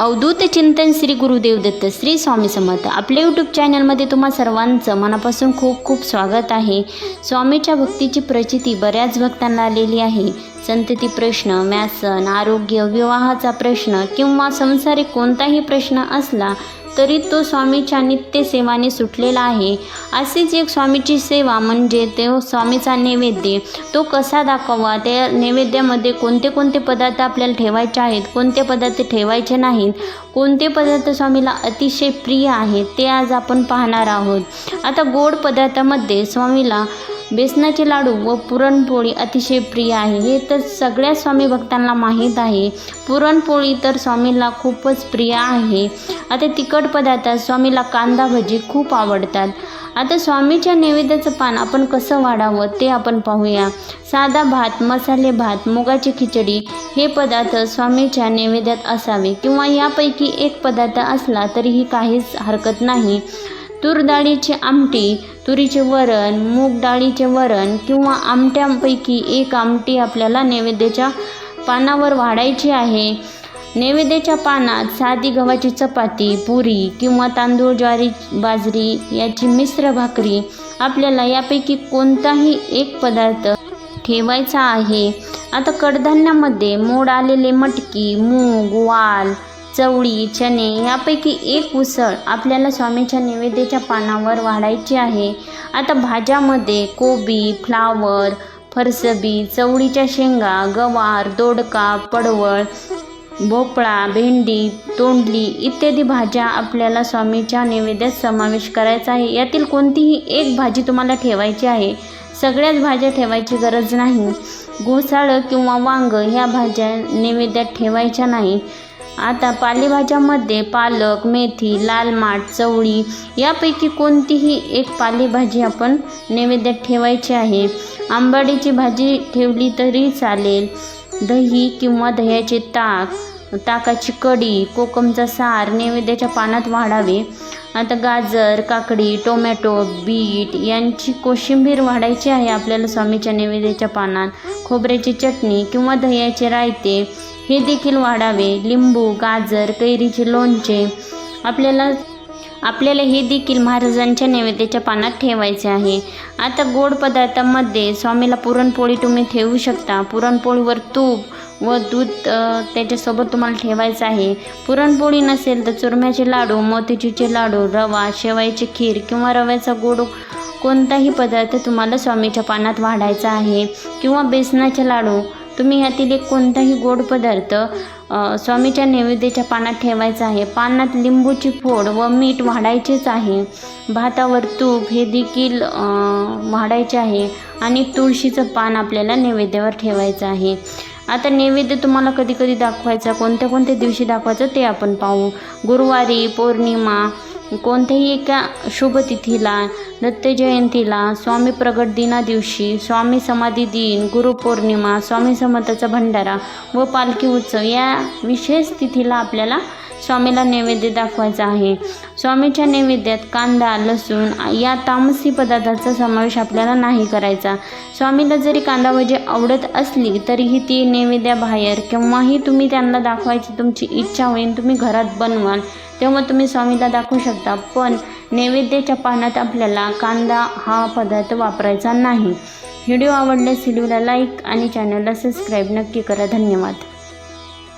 अवधूत चिंतन श्री गुरुदेव दत्त श्री स्वामी समर्थ. आपल्या यूट्यूब चॅनलमध्ये तुम्हा सर्वांचं मनापासून खूप खूप स्वागत आहे. स्वामीच्या भक्तीची प्रचिती बऱ्याच भक्तांना आलेली आहे. संतती प्रश्न व्यासन आरोग्य विवाहाचा प्रश्न किंवा संसारिक कोणताही प्रश्न असला तरी तो स्वामीच्या नित्य सेवाने सुटलेला आहे. अशीच एक स्वामीची सेवा म्हणजे तो स्वामीचा नैवेद्य तो कसा दाखवा त्या नैवेद्यामध्ये कोणते कोणते पदार्थ आपल्याला ठेवायचे आहेत कोणते पदार्थ ठेवायचे नाहीत कोणते पदार्थ स्वामीला अतिशय प्रिय आहेत ते आज आपण पाहणार आहोत. आता गोड पदार्थामध्ये स्वामीला बेसनाचे लाडू व पुरणपोळी अतिशय प्रिय आहे. हे तर सगळ्या स्वामी भक्तांना माहीत आहे. पुरणपोळी तर स्वामीला खूपच प्रिय आहे. आता तिखट पदार्थात स्वामीला कांदा भजी खूप आवडतात. आता स्वामीच्या नैवेद्याचं पान आपण कसं वाढावं ते आपण पाहूया. साधा भात मसाले भात मुगाची खिचडी हे पदार्थ स्वामीच्या नैवेद्यात असावे किंवा यापैकी एक पदार्थ असला तरीही काहीच हरकत नाही. तूर डाळीची आमटी तुरीचे वरण मूग डाळीचे वरण किंवा आमट्यांपैकी एक आमटी आपल्याला नैवेद्याच्या पानावर वाढायची आहे. नैवेद्याच्या पानात साधी गव्हाची चपाती पुरी किंवा तांदूळ ज्वारी बाजरी याची मिश्र भाकरी आपल्याला यापैकी कोणताही एक पदार्थ ठेवायचा आहे. आता कडधान्यामध्ये मोड आलेले मटकी मूग वाल चवळी चणे यापैकी एक उसळ आपल्याला स्वामीच्या नैवेद्याच्या पानावर वाढायची आहे. आता भाज्यामध्ये कोबी फ्लावर फरसबी चवळीच्या शेंगा गवार दोडका पडवळ भोपळा भेंडी तोंडली इत्यादी भाज्या आपल्याला स्वामीच्या नैवेद्यात समावेश करायचा आहे. यातील कोणतीही एक भाजी तुम्हाला ठेवायची आहे. सगळ्याच भाज्या ठेवायची गरज नाही. घोसाळं किंवा वांग ह्या भाज्या नैवेद्यात ठेवायच्या नाही. आता पालेभाज्यामध्ये पालक मेथी लाल माठ चवळी यापैकी कोणतीही एक पालेभाजी आपण नैवेद्यात ठेवायची आहे. आंबाडीची भाजी ठेवली तरी चालेल. दही किंवा दह्याचे ताक ताकाची कढी कोकमचा सार नैवेद्याच्या पानात वाढावे. आता गाजर काकडी टोमॅटो बीट यांची कोशिंबीर वाढायची आहे आपल्याला स्वामीच्या नैवेद्याच्या पानात. खोबऱ्याची चटणी किंवा दह्याचे रायते हे देखील वाढावे. लिंबू गाजर कैरीचे लोणचे. आपल्याला आपल्याला हे देखील महाराजांच्या नैवेद्याच्या पानात ठेवायचे आहे. आता गोड पदार्थामध्ये स्वामीला पुरणपोळी तुम्ही ठेवू शकता. पुरणपोळीवर तूप व दूध त्याच्यासोबत तुम्हाला ठेवायचं आहे. पुरणपोळी नसेल तर चुरम्याचे लाडू मोतीचूरचे लाडू रवा शेवायची खीर किंवा रव्याचा गोड कोणताही पदार्थ तुम्हाला स्वामीच्या पानात वाढायचा आहे. किंवा बेसनाचे लाडू तुम्ही यातील एक कोणताही गोड पदार्थ स्वामीच्या नैवेद्याच्या पानात ठेवायचा आहे. पानात लिंबूची फोड व मीठ वाढायचेच आहे. भातावर तूप हे देखील वाढायचे आहे आणि तुळशीचं पान आपल्याला नैवेद्यावर ठेवायचं आहे. आता नैवेद्य तुम्हाला कधी कधी दाखवायचा कोणत्या कोणत्या दिवशी दाखवायचं ते आपण पाहू. गुरुवारी पौर्णिमा कोणत्याही एका शुभतिथीला तिथीला दत्तजयंतीला स्वामी प्रगट दिना दिवशी स्वामी समाधी दिन गुरुपौर्णिमा स्वामी समर्थाचा भंडारा व पालखी उत्सव या विशेष तिथीला आपल्याला स्वामीला नैवेद्य दाखवायचा आहे. स्वामीच्या नैवेद्यात कांदा लसूण या तामसी पदार्थाचा समावेश आपल्याला नाही करायचा. स्वामीला जरी कांदा भजी आवडत असली तरीही ती नैवेद्याबाहेर केव्हाही तुम्ही त्यांना दाखवायची तुमची इच्छा होईल तुम्ही घरात बनवाल तेव्हा तुम्ही स्वामीला दाखवू शकता. पण नैवेद्याच्या पानात आपल्याला कांदा हा पदार्थ वापरायचा नाही. व्हिडिओ आवडल्यास व्हिडिओला लाईक आणि चॅनलला सबस्क्राईब नक्की करा. धन्यवाद.